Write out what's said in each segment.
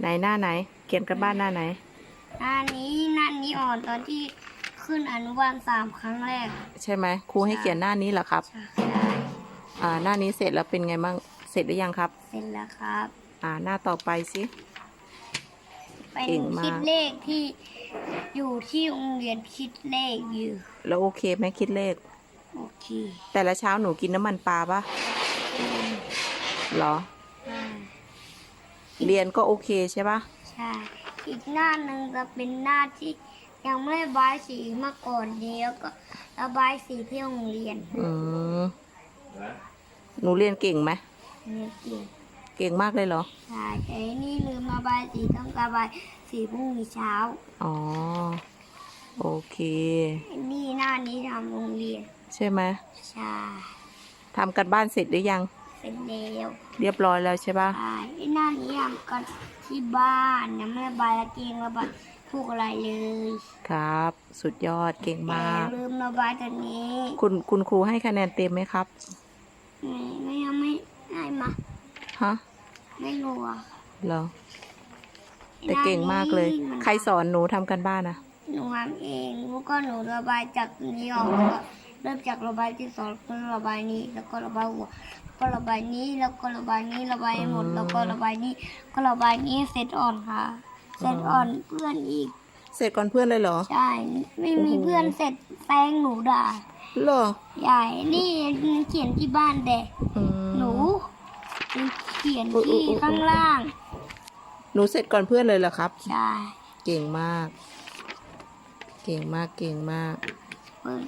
ไหนหน้าไหน เขียนกันบ้านหน้าไหนหน้านี้หน้านี้อ่อนตอนที่ขึ้นอนุบาลสามครั้งแรก ใช่ไหมครูให้เขียนหน้านี้เหรอครับ ใช่อ่าหน้านี้เสร็จแล้วเป็นไงบ้างเสร็จหรือยังครับ เสร็จแล้วครับ อ่าหน้าต่อไปสิ เป็นเก่งมาก คิดเลขที่อยู่ที่โรงเรียนคิดเลขอยู่แล้วโอเคไหมคิดเลข โอเคแต่ละเช้าหนูกินน้ำมันปลาปะอืมเหรอใช่ เรียนก็โอเคใช่ปะใช่ อีกหน้าหนึ่งจะเป็นหน้าที่ยังไม่ระบายสีมาก่อนเดียวก็ระบายสีที่โรงเรียนอืมหนูเรียนเก่งไหมนี่เก่งเก่งมากเลยเหรอ ใช่แต่นี่ลืมระบายสีต้องระบายสีพรุ่งนี้เช้าอ๋อ โอเคนี่หน้านี้ทำโรงเรียนใช่ไหมใช่ ทำกันบ้านเสร็จหรือยัง เป็นเร็วเรียบร้อยแล้วใช่ปะใช่ไอ้หน้านี้ทำกันที่บ้านยังไม่ระบายละเกงระบายทุกอะไรเลยครับ สุดยอดเก่งแต่มาก ลืมระบายตัวนี้ คุณคุณครูให้คะแนนเต็มไหมครับ ไม่ไม่ยังไม่ให้มาฮะไม่รู้อะเหรอแต่เก่งมากเลยมันใครสอนหนูทำกันบ้านนะหนูทำเองแล้วก็หนูระบายจากนี้ออกแล้วก็เริ่มจากระบายที่สองก็ระบายนี้แล้วก็ระบายหัว ก็ระบายนี้แล้วก็ระบายนี้ระบายให้หมดแล้วก็ระบายนี้ ก็ระบายนี้เซตอ่อนค่ะเซตอ่อนเพื่อนอีก เสร็จก่อนเพื่อนเลยเหรอ ใช่ ไม่มีเพื่อนเสร็จแซงหนูด่าเหรอ ใหญ่ นี่เขียนที่บ้านเด็กอืมหนูเขียนอุ๊ยอุ๊ที่ยอุ๊ยข้างล่าง หนูเสร็จก่อนเพื่อนเลยเหรอครับ ใช่ เก่งมาก เก่งมาก เก่งมากเปิด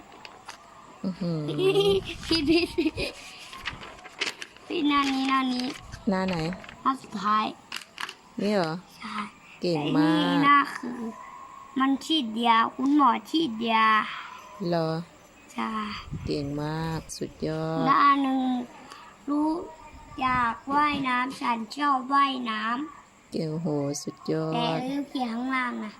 อื้อหือพี่พี่ พี่หน้านี้หน้านี้หน้าไหน หน้าสุดท้าย นี่เหรอ ใช่เก่งแต่มานี่กหน้าคือ มันฉีดยาคุณหมอฉีดยาเหรอ ใช่เก่งมากสุดยอหดน้าหนึ่งรู้อยากว่ายน้ำฉันชอบว่ายน้เก่งโหสุดยอำแต่ดลืมเขียนข้างล่างนะ